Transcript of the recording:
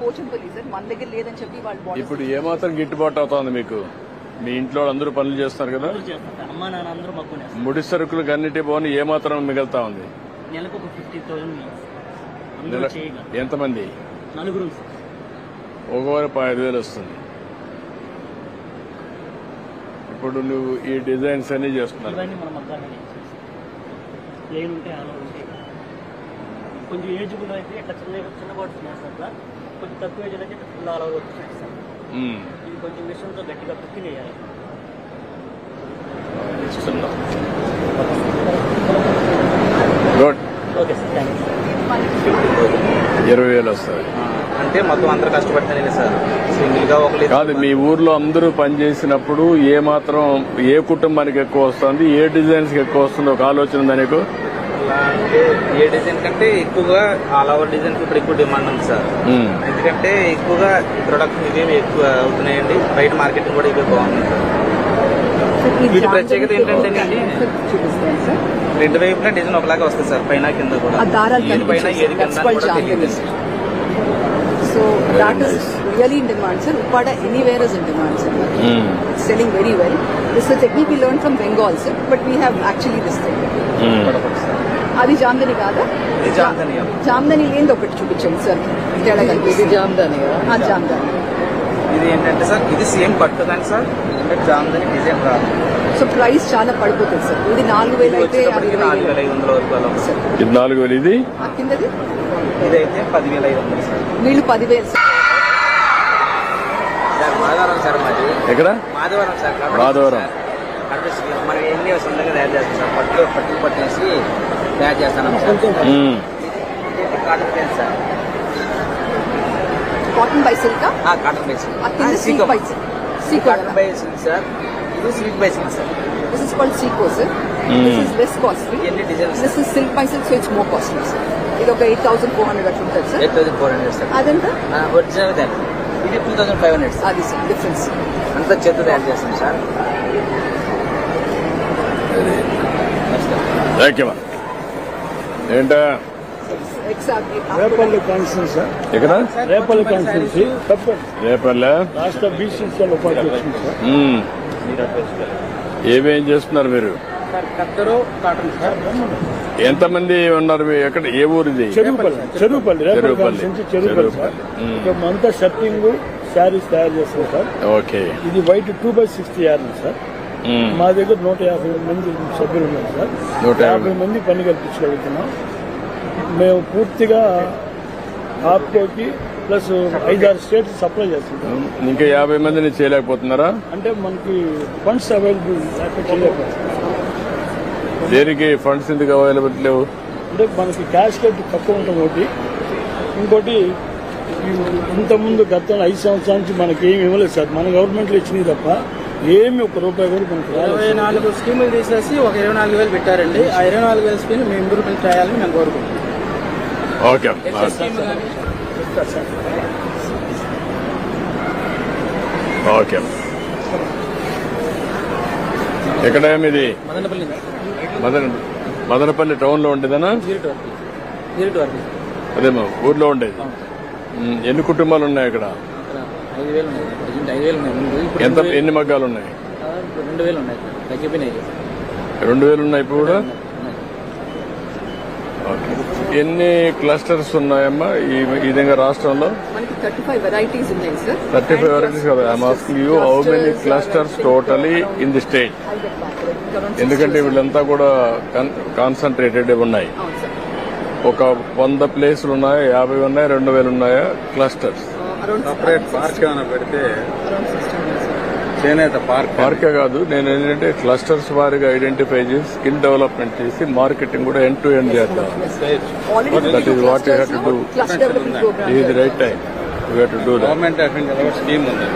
Pochampally sir మన దగ్గర లేదని చెప్పి వాళ్ళు borders ఇప్పుడు ఏమాత్రం గిట్టుబాటు అవుతోంది మీకు? మీ ఇంట్లో అందరూ పనులు చేస్తున్నారు కదా? అమ్మా నాన్న అందరూ ముడి సరుకులకు అన్నిటి పోని ఏమాత్రం మిగులుతా ఉంది? నెలకు ఒక ఫిఫ్టీ థౌసండ్ ఎంతమంది? నలుగురు ఒకవారు ఐదు వేలు వస్తుంది. ఇప్పుడు నువ్వు ఈ డిజైన్స్ అన్ని చేస్తున్నారు. కొంచెం ఏజ్బుల్ అయితే ఇట్లా చిన్న చిన్న బాటిల్స్ వేస్తారు సార్ కొంచెం తక్కువ ఏజ్ అయితే ఫుల్ ఆల్ ఓవర్ వచ్చేసి సార్. ఇది కొంచెం మిషన్తో గట్టిగా కుక్కి వేయాలి. ఇస్తున్నాం good okay sir thank you ఇరవై వేలు వస్తుంది అంటే మొత్తం అందరూ కష్టపడతానే సార్. సింగిల్గా ఒకరు కాదు మీ ఊర్లో అందరూ పనిచేసినప్పుడు ఏ మాత్రం ఏ కుటుంబానికి ఎక్కువ వస్తుంది ఏ డిజైన్స్ ఎక్కువ వస్తుంది ఒక ఆలోచన ఉందా నీకు? అంటే ఏ డిజైన్ కంటే ఎక్కువగా ఆల్ ఓవర్ డిజైన్ ఇప్పుడు ఎక్కువ డిమాండ్ ఉంది సార్. ఉమ్. ఎందుకంటే ఎక్కువగా ప్రొడక్ట్ ఇవేమి ఎక్కువ అవుతున్నాయండి. బయట మార్కెటింగ్ కూడా ఇవే బాగుంది సార్. వీటి ప్రత్యేకత సార్ రెండు వైపులా డిజైన్ ఒకలాగా వస్తుంది సార్ పైన కింద కూడా. ఆ దారాలు ఏది పైన ఏది కింద so that is really in demand sir Uppada anywhere is in demand sir. This is a technique we learned from Bengal, sir, but we have actually this thing. Um. అది జామ్దని కాదా? ఇది జామ్దని. జామ్దని ఏంది ఒకటి చూపించండి సార్. ఇది జామ్దని జామ్దని. ఇది ఏంటంటే సార్ ఇది సేమ్ పట్టు కానీ సార్ అంటే జామ్దని డిజైన్ రాదు సో ప్రైస్ చాలా పడిపోతుంది సార్. ఇది నాలుగు వేలు అయితే నాలుగు వేల ఐదు వందల వరకు సార్. ఇది నాలుగు వేలు ఇది? ఆ కిందది? ఇదైతే పదివేల ఐదు వందలు సార్. వీళ్ళు పదివేలు సార్. మాధవరం సార్ మాది. ఎక్కడ? మాధవరం సార్ మాధవరం. మనం ఎన్ని సొంతంగా తయారు చేస్తాం సార్? పట్టు పట్టు పట్టేసి తయారు చేస్తాను sir cotton base sir cotton by silk cotton కింద silk by silk Sico cotton sir ఇది silk base sir this is called Sico sir this is less costly ఎన్ని designs this is silk by silk so it's more costly sir ఇది ఒక eight thousand four hundred అట్లా ఉంటుంది sir eight thousand four hundred sir అదంతా? Original దాన్ని ఇది two thousand five hundred sir అది sir difference అంతా చేత తయారు చేస్తాం సార్ థ్యాంక్ యూ ఏంటా? Repalli constituency sir. ఎక్కడ? రేపల్లి కాన్స్టిట్యూన్సీ. తప్పండి రేపల్లె? రాష్ట్ర బీసీసీఎల్ ఉపాధ్యక్షుడు సార్. ఉమ్. ఏమేం చేస్తున్నారు మీరు? సార్ కత్తరు కాటన్ సార్. ఎంతమంది ఉన్నారు ఎక్కడ? ఏ ఊరు ఇది చెరువుపల్లి అంతా షర్టింగ్ శారీస్ తయారు చేస్తాం సార్. ఓకే. ఇది white two by sixty yard sir. మా దగ్గర నూట యాభై మంది సభ్యులు ఉన్నారు సార్. నూట యాభై. మంది పని కల్పించగలుగుతున్నాం. మేము పూర్తిగా ఆప్కోకి ప్లస్ ఐదారు స్టేట్స్ సప్లై చేస్తున్నాం. ఇంకా యాభై మందిని చేయలేకపోతున్నారా? అంటే మనకి ఫండ్స్ అవైలబుల్ దేనికి ఫండ్స్ ఎందుకు అవైలబుల్ లేవు? అంటే మనకి క్యాష్ కట్ తక్కువ ఉంటుంది ఒకటి. ఇంకోటి ఇంతకుముందు గత ఐదు సంవత్సరాల నుంచి మనకి ఏమి ఇవ్వలేదు సార్. మన గవర్నమెంట్లో ఇచ్చినవి తప్ప ఏమి ఒక రూపాయి కూడా మనకి ఇరవై నాలుగు స్కీములు తీసేసి ఒక ఇరవై నాలుగు వేలు పెట్టారండి. ఆ ఇరవై నాలుగు వేల స్కీమ్ మేము ఇంప్రూవ్మెంట్ చేయాలని మేము కోరుకుంటున్నాం. Okay okay. ఎక్కడ ఇది? మదనపల్లి మదన మదనపల్లి టౌన్లో ఉండేదనా వరకు. అదేమో ఊర్లో ఉండేది. ఎన్ని కుటుంబాలు ఉన్నాయి ఇక్కడ? ఐదు వేలు ఉన్నాయి. ప్రజెంట్ ఐదు వేలు ఉన్నాయి. ముందు ఇప్పుడు ఎంత ఎన్ని మగ్గాలు ఉన్నాయి? రెండు వేలు ఉన్నాయి. తగ్గిపోయినాయి. రెండు వేలు ఉన్నాయి ఇప్పుడు కూడా? ఎన్ని క్లస్టర్స్ ఉన్నాయమ్మా ఈ ఈ విధంగా రాష్ట్రంలో? మనకి థర్టీ ఫైవ్ వెరైటీస్ కదా I'm asking you how many clusters totally in the state ఎందుకంటే వీళ్ళంతా కూడా కాన్సన్ట్రేటెడ్ ఉన్నాయి. అవును సార్ ఒక వంద ప్లేసులు ఉన్నాయి? యాభై ఉన్నాయి? రెండు వేలు ఉన్నాయా? క్లస్టర్స్ సపరేట్ పార్క్ ఏమైనా పెడితే చేనేత పార్క్ పార్కే కాదు నేను ఏంటంటే క్లస్టర్స్ వారిగా ఐడెంటిఫై చేసి స్కిల్ డెవలప్మెంట్ చేసి మార్కెటింగ్ కూడా ఎండ్ టు ఎండ్ చేద్దాం. ఇది right time you to do government of India scheme ఉంది.